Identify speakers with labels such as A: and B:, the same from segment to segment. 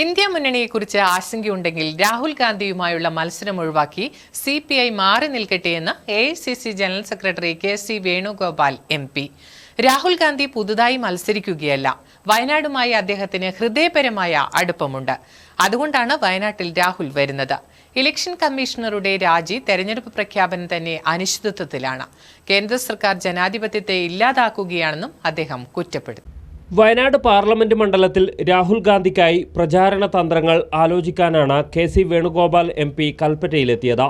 A: India മുന്നണിയെക്കുറിച്ച് ആശങ്കയുണ്ടെങ്കിൽ Rahul ഗാന്ധിയുമായുള്ള മത്സരം ഒഴിവാക്കി C P I മാറി നിൽക്കട്ടെയെന്ന് A I C C general secretary K C Venugopal M P. Rahul Gandhi പുതുതായി മത്സരിക്കുകയല്ല. വയനാടുമായി അദ്ദേഹത്തിന് ഹൃദയപരമായ അടുപ്പമുണ്ട്. അതുകൊണ്ടാണ് വയനാട്ടിൽ രാഹുൽ വരുന്നത്. ഇലക്ഷൻ കമ്മീഷണറുടെ രാജി തെരഞ്ഞെടുപ്പ് പ്രഖ്യാപനം തന്നെ അനിശ്ചിതത്വത്തിലാണ്. കേന്ദ്ര സർക്കാർ ജനാധിപത്യത്തെ ഇല്ലാതാക്കുകയാണെന്നും അദ്ദേഹം കുറ്റപ്പെടുത്തി.
B: വയനാട് പാർലമെന്റ് മണ്ഡലത്തിൽ രാഹുൽ ഗാന്ധിക്കായി പ്രചാരണ തന്ത്രങ്ങൾ ആലോചിക്കാനാണ് K C Venugopal M P കൽപ്പറ്റയിലെത്തിയത്.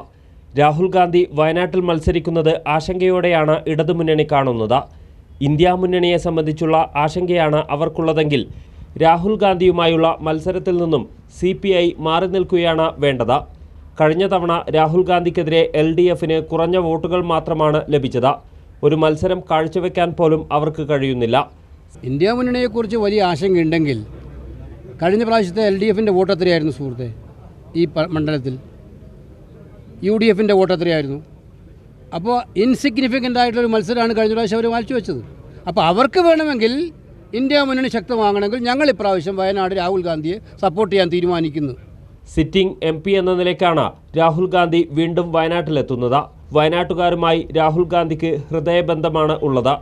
B: Rahul Gandhi വയനാട്ടിൽ മത്സരിക്കുന്നത് ആശങ്കയോടെയാണ് ഇടതുമുന്നണി കാണുന്നത്. ഇന്ത്യ മുന്നണിയെ സംബന്ധിച്ചുള്ള ആശങ്കയാണ് അവർക്കുള്ളതെങ്കിൽ രാഹുൽ ഗാന്ധിയുമായുള്ള മത്സരത്തിൽ നിന്നും സി പി ഐ മാറി നിൽക്കുകയാണ് വേണ്ടത്. കഴിഞ്ഞ തവണ രാഹുൽ ഗാന്ധിക്കെതിരെ എൽ ഡി എഫിന് കുറഞ്ഞ വോട്ടുകൾ മാത്രമാണ് ലഭിച്ചത്. ഒരു മത്സരം കാഴ്ചവെക്കാൻ പോലും അവർക്ക് കഴിയുന്നില്ല.
C: ഇന്ത്യ മുന്നണിയെക്കുറിച്ച് വലിയ ആശങ്കയുണ്ടെങ്കിൽ കഴിഞ്ഞ പ്രാവശ്യത്തെ എൽ ഡി എഫിന്റെ വോട്ട് എത്രയായിരുന്നു സുഹൃത്തെ ഈ മണ്ഡലത്തിൽ. യു ഡി എഫിന്റെ വോട്ട് എത്രയായിരുന്നു അപ്പോൾ ഇൻസിഗ്നിഫിക്കന്റ് ആയിട്ടൊരു മത്സരമാണ് കഴിഞ്ഞ പ്രാവശ്യം അവർ വായിച്ചു വെച്ചത്. അപ്പോൾ അവർക്ക് വേണമെങ്കിൽ ഇന്ത്യ മുന്നണി ശക്തമാകണമെങ്കിൽ ഞങ്ങൾ ഇപ്രാവശ്യം വയനാട് രാഹുൽ ഗാന്ധിയെ സപ്പോർട്ട് ചെയ്യാൻ തീരുമാനിക്കുന്നു.
B: സിറ്റിംഗ് എം പി എന്ന നിലയ്ക്കാണ് രാഹുൽ ഗാന്ധി വീണ്ടും വയനാട്ടിലെത്തുന്നത്. വയനാട്ടുകാരുമായി രാഹുൽ ഗാന്ധിക്ക് ഹൃദയബന്ധമാണ് ഉള്ളത്.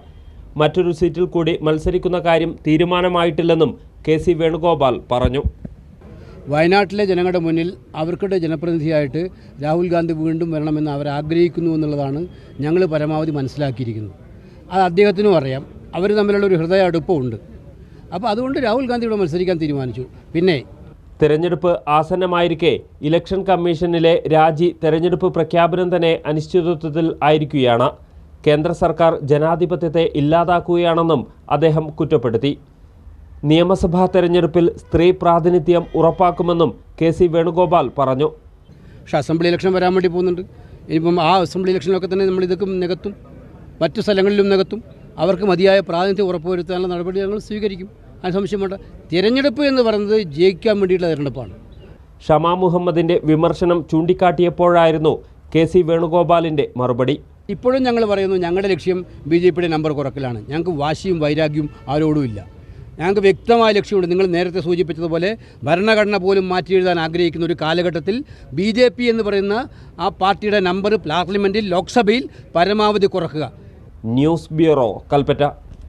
B: മറ്റൊരു സീറ്റിൽ കൂടി മത്സരിക്കുന്ന കാര്യം തീരുമാനമായിട്ടില്ലെന്നും കെ സി വേണുഗോപാൽ പറഞ്ഞു.
C: വയനാട്ടിലെ ജനങ്ങളുടെ മുന്നിൽ അവർക്കുടെ ജനപ്രതിനിധിയായിട്ട് രാഹുൽ ഗാന്ധി വീണ്ടും വരണമെന്ന് അവർ ആഗ്രഹിക്കുന്നു എന്നുള്ളതാണ് ഞങ്ങൾ പരമാവധി മനസ്സിലാക്കിയിരിക്കുന്നത്. അത് അദ്ദേഹത്തിനും അറിയാം. അവർ തമ്മിലുള്ള ഒരു ഹൃദയ അടുപ്പമുണ്ട്. അപ്പോൾ അതുകൊണ്ട് രാഹുൽ ഗാന്ധിയോട് മത്സരിക്കാൻ തീരുമാനിച്ചു. പിന്നെ
B: തെരഞ്ഞെടുപ്പ് ആസന്നമായിരിക്കെ ഇലക്ഷൻ കമ്മീഷനിലെ രാജി തെരഞ്ഞെടുപ്പ് പ്രഖ്യാപനം തന്നെ അനിശ്ചിതത്വത്തിൽ ആയിരിക്കുകയാണ്. കേന്ദ്ര സർക്കാർ ജനാധിപത്യത്തെ ഇല്ലാതാക്കുകയാണെന്നും അദ്ദേഹം കുറ്റപ്പെടുത്തി. നിയമസഭാ തെരഞ്ഞെടുപ്പിൽ സ്ത്രീ പ്രാതിനിധ്യം ഉറപ്പാക്കുമെന്നും കെ സി വേണുഗോപാൽ പറഞ്ഞു.
C: പക്ഷേ അസംബ്ലി ഇലക്ഷൻ വരാൻ വേണ്ടി പോകുന്നുണ്ട്. ഇനിയിപ്പം ആ അസംബ്ലി ഇലക്ഷനിലൊക്കെ തന്നെ നമ്മൾ ഇതൊക്കെ നികത്തും. മറ്റു സ്ഥലങ്ങളിലും നികത്തും. അവർക്ക് മതിയായ പ്രാതിനിധ്യം ഉറപ്പുവരുത്താനുള്ള നടപടി ഞങ്ങൾ സ്വീകരിക്കും. അതിന് സംശയം വേണ്ട. തിരഞ്ഞെടുപ്പ് എന്ന് പറയുന്നത് ജയിക്കാൻ വേണ്ടിയിട്ടുള്ള തിരഞ്ഞെടുപ്പാണ്.
B: ഷമാ മുഹമ്മദിന്റെ വിമർശനം ചൂണ്ടിക്കാട്ടിയപ്പോഴായിരുന്നു കെ സി വേണുഗോപാലിന്റെ മറുപടി.
C: ഇപ്പോഴും ഞങ്ങൾ പറയുന്നു ഞങ്ങളുടെ ലക്ഷ്യം ബി ജെ പിയുടെ നമ്പർ കുറക്കലാണ്. ഞങ്ങൾക്ക് വാശിയും വൈരാഗ്യവും ആരോടും ഇല്ല. ഞങ്ങൾക്ക് വ്യക്തമായ ലക്ഷ്യമുണ്ട്. നിങ്ങൾ നേരത്തെ സൂചിപ്പിച്ചതുപോലെ ഭരണഘടന പോലും മാറ്റി എഴുതാൻ ആഗ്രഹിക്കുന്ന ഒരു കാലഘട്ടത്തിൽ ബി ജെ പി എന്ന് പറയുന്ന ആ പാർട്ടിയുടെ നമ്പർ പാർലമെന്റിൽ ലോക്സഭയിൽ പരമാവധി കുറക്കുക.
B: News bureau Kalpetta.